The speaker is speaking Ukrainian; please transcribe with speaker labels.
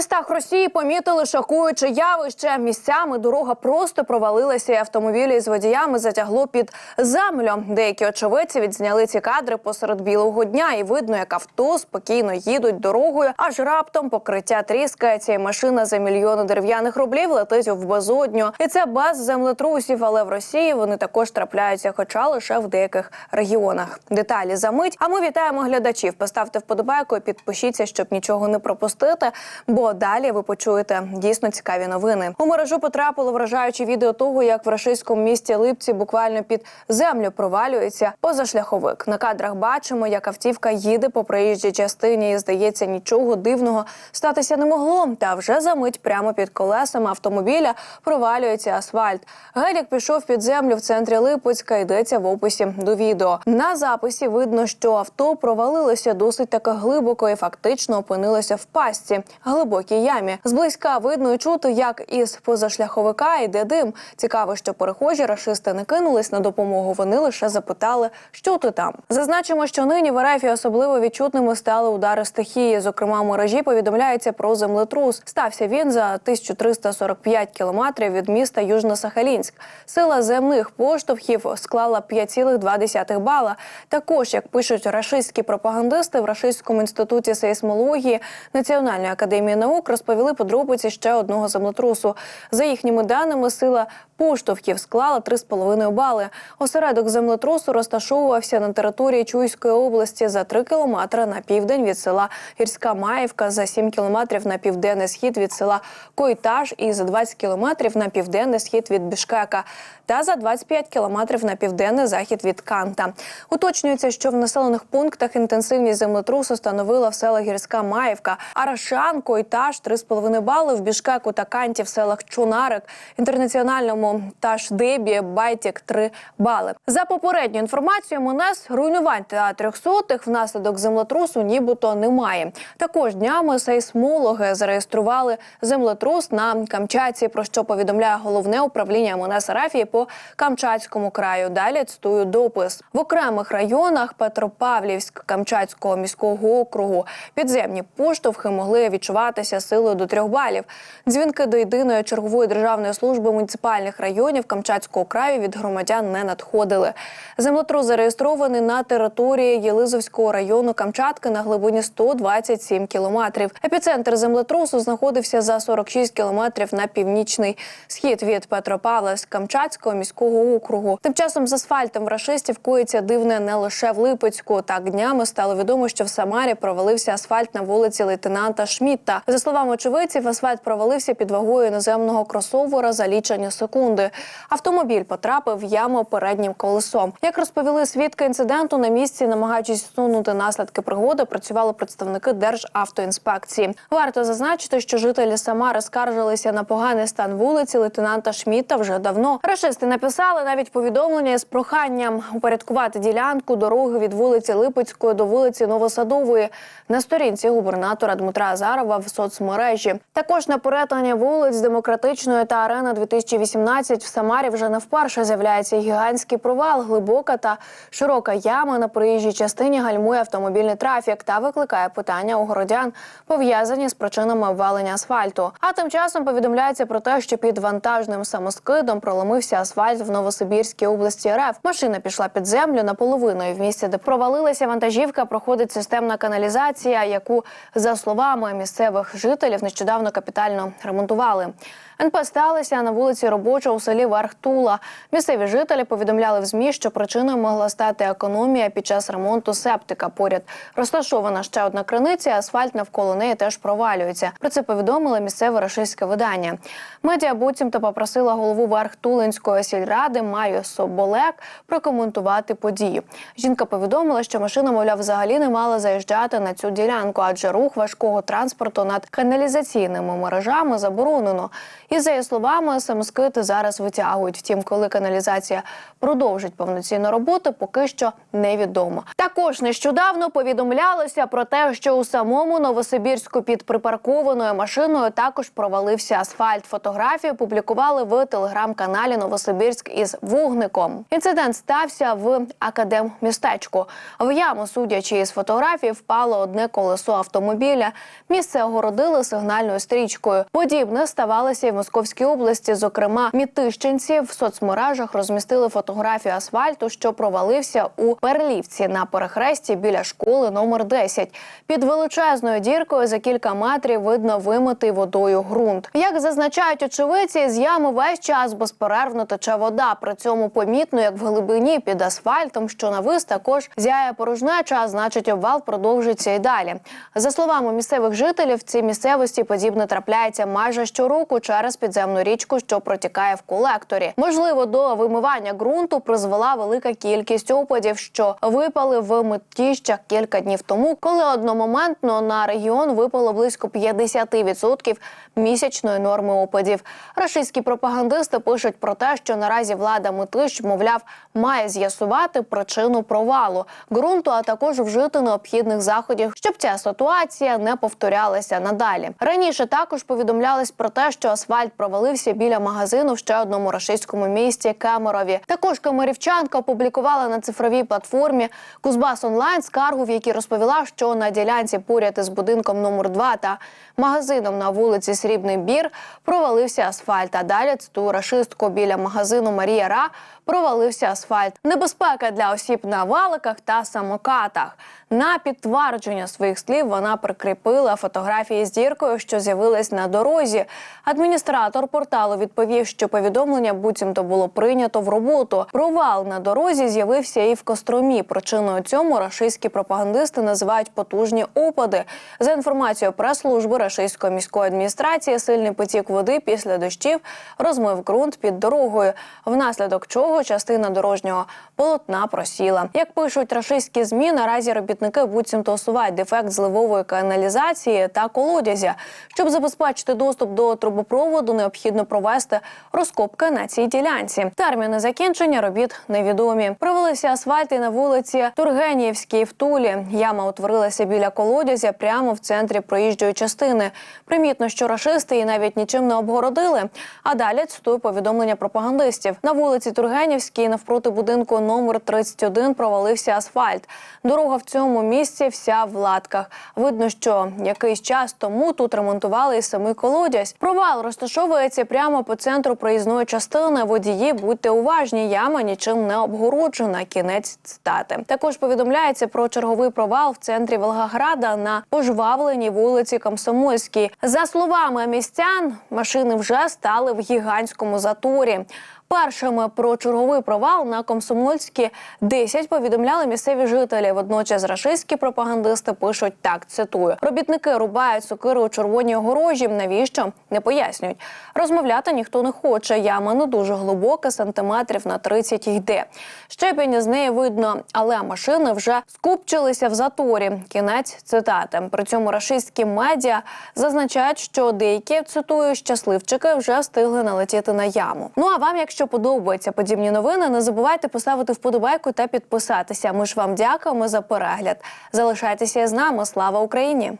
Speaker 1: містах Росії помітили шокуюче явище. Місцями дорога просто провалилася, і автомобілі з водіями затягло під землю. Деякі очевидці відзняли ці кадри посеред білого дня, і видно, як авто спокійно їдуть дорогою, аж раптом покриття тріскається, і машина за мільйони дерев'яних рублів летить в безодню. І це без землетрусів. Але в Росії вони також трапляються, хоча лише в деяких регіонах. Деталі за мить. А ми вітаємо глядачів. Поставте вподобайку, і підпишіться, щоб нічого не пропустити. Бо далі ви почуєте дійсно цікаві новини. У мережу потрапило вражаюче відео того, як в рашистському місті Липці буквально під землю провалюється позашляховик. На кадрах бачимо, як автівка їде по проїжджій частині, і здається, нічого дивного статися не могло. Та вже за мить прямо під колесами автомобіля провалюється асфальт. Гелік пішов під землю в центрі Липецька. Йдеться в описі до відео. На записі видно, що авто провалилося досить таки глибоко і фактично опинилося в пастці глибокій ямі. Зблизька видно і чути, як із позашляховика йде дим. Цікаво, що перехожі рашисти не кинулись на допомогу. Вони лише запитали, що ти там. Зазначимо, що нині в РФ особливо відчутними стали удари стихії. Зокрема, в мережі повідомляється про землетрус. Стався він за 1345 кілометрів від міста Южно-Сахалінськ. Сила земних поштовхів склала 5,2 бала. Також, як пишуть рашистські пропагандисти в Рашистському інституті сейсмології Національної академії наук розповіли подробиці ще одного землетрусу. За їхніми даними, сила поштовхів склала 3,5 бали. Осередок землетрусу розташовувався на території Чуйської області за 3 кілометри на південь від села Гірська Маївка, за 7 кілометрів на південний схід від села Койтаж і за 20 кілометрів на південний схід від Бішкека та за 25 кілометрів на південний захід від Канта. Уточнюється, що в населених пунктах інтенсивність землетрусу становила в селах Гірська Маївка, Арашан, Койтаж 3,5 бали, в Бішкеку та Канті в селах Чунарик, інтернаціональному Ташдебі, Байтік 3 бали. За попередньою інформацією МНС, руйнувань та трьохсотих внаслідок землетрусу нібито немає. Також днями сейсмологи зареєстрували землетрус на Камчатці, про що повідомляє головне управління МНС Рафії по Камчатському краю. Далі цитую допис в окремих районах Петропавлівськ Камчатського міського округу. Підземні поштовхи могли відчуватися силою до трьох балів. Дзвінки до єдиної чергової державної служби муніципальних районів Камчатського краю від громадян не надходили. Землетрус зареєстрований на території Єлизовського району Камчатки на глибині 127 кілометрів. Епіцентр землетрусу знаходився за 46 кілометрів на північний схід від Петропавловськ Камчатського міського округу. Тим часом з асфальтом рашистів коїться дивне не лише в Липецьку. Так днями стало відомо, що в Самарі провалився асфальт на вулиці лейтенанта Шмітта. За словами очевидців, асфальт провалився під вагою іноземного кросовера за лічені секунди. Автомобіль потрапив в яму переднім колесом. Як розповіли свідки інциденту, на місці, намагаючись усунути наслідки пригоди, працювали представники Державтоінспекції. Варто зазначити, що жителі Самари скаржилися на поганий стан вулиці лейтенанта Шміта вже давно. Рашисти написали навіть повідомлення з проханням упорядкувати ділянку дороги від вулиці Липецької до вулиці Новосадової на сторінці губернатора Дмитра Азарова в соцмережі. Також на перетині вулиць Демократичної та Арена 2018 в Самарі вже не вперше з'являється гігантський провал, глибока та широка яма на проїжджій частині гальмує автомобільний трафік та викликає питання у городян, пов'язані з причинами обвалення асфальту. А тим часом повідомляється про те, що під вантажним самоскидом проломився асфальт в Новосибірській області РФ. Машина пішла під землю наполовину, і в місці, де провалилася вантажівка, проходить системна каналізація, яку за словами місцевих жителів нещодавно капітально ремонтували. НП сталося на вулиці робоча у селі Верх Тула. Місцеві жителі повідомляли в змі, що причиною могла стати економія під час ремонту септика. Поряд розташована ще одна криниця, асфальт навколо неї теж провалюється. Про це повідомило місцеве рашистське видання. Медіа буцімто попросила голову Верхтулинської сільради Маю Соболек прокоментувати подію. Жінка повідомила, що машина, мовляв, взагалі не мала заїжджати на цю ділянку, адже рух важкого транспорту над каналізаційними мережами заборонено. І за її словами, самоскити зараз витягують. Втім, коли каналізація продовжить повноцінну роботу, поки що невідомо. Також нещодавно повідомлялося про те, що у самому Новосибірську під припаркованою машиною також провалився асфальт. Фотографію публікували в телеграм-каналі Новосибірськ із вогником. Інцидент стався в академмістечку. В яму, судячи із фотографій, впало одне колесо автомобіля. Місце огородили сигнальною стрічкою. Подібне ставалося і в Московській області. Зокрема, мітищенці в соцмережах розмістили фотографію асфальту, що провалився у Перлівці на перехресті біля школи номер 10. Під величезною діркою за кілька метрів видно вимитий водою ґрунт. Як зазначають очевидці, з ями весь час безперервно тече вода. При цьому помітно, як в глибині під асфальтом, що навис, також зяє порожнеча, а значить, обвал продовжиться і далі. За словами місцевих жителів, в цій місцевості подібне трапляється майже щороку через підземну річку, що протікає в колекторі. Можливо, до вимивання ґрунту призвела велика кількість опадів, що випали в миттіщах кілька днів тому, коли одномоментно на регіон випало близько 50% місячної норми опадів. Рашистські пропагандисти пишуть про те, що наразі влада Митищ, мовляв, має з'ясувати причину провалу ґрунту, а також вжити необхідних заходів, щоб ця ситуація не повторялася надалі. Раніше також повідомлялось про те, що асфальт провалився біля магазину в ще одному рашистському місті Кемерові. Також камерівчанка опублікувала на цифровій платформі Кузбас онлайн скаргу, в якій розповіла, що на ділянці поряд із будинком номер 2 та магазином на вулиці Срібний Бір провалився асфальт. А далі цитую рашистку біля магазину Марія Ра провалився асфальт. Небезпека для осіб на валиках та самокатах. На підтвердження своїх слів вона прикріпила фотографії з діркою, що з'явилась на дорозі. Адміністратор порталу відповів, що повідомлення буцімто було прийнято в роботу. Провал на дорозі з'явився і в Костромі. Причиною цьому рашистські пропагандисти називають потужні опади. За інформацією прес-служби рашистської міської адміністрації, сильний потік води після дощів розмив ґрунт під дорогою, внаслідок чого частина дорожнього полотна просіла. Як пишуть рашистські змі, наразі робітники буцімто усувають дефект зливової каналізації та колодязя. Щоб забезпечити доступ до трубопроводу, необхідно провести розкопки на цій ділянці. Терміни закінчення робіт невідомі. Провелися асфальти на вулиці Тургенівській в Тулі. Яма утворилася біля колодязя прямо в центрі проїжджої частини. Примітно, що рашисти її навіть нічим не обгородили. А далі цитую повідомлення пропагандистів. На вулиці Тургенівській навпроти будинку номер 31 провалився асфальт. Дорога в цьому місці вся в латках. Видно, що якийсь час тому тут ремонтували і самий колодязь. Провал розташовується прямо по центру проїзної частини. Водії будьте уважні, яма нічим не обгороджена. Кінець цитати. Також повідомляється про черговий провал в центрі Волгограда на пожвавленій вулиці Комсомольській. За словами містян, машини вже стали в гігантському заторі. Першими про черговий провал на Комсомольській 10 повідомляли місцеві жителі. Водночас рашистські пропагандисти пишуть так: цитую: робітники рубають сокири у червоній огорожі. Навіщо не пояснюють? Розмовляти ніхто не хоче. Яма не дуже глибока, сантиметрів на 30 йде. Щебінь з неї видно, але машини вже скупчилися в заторі. Кінець цитати. При цьому рашистські медіа зазначають, що деякі цитую щасливчики вже встигли налетіти на яму. Ну а вам, якщо подобаються подібні новини, не забувайте поставити вподобайку та підписатися. Ми ж вам дякуємо за перегляд. Залишайтеся з нами. Слава Україні!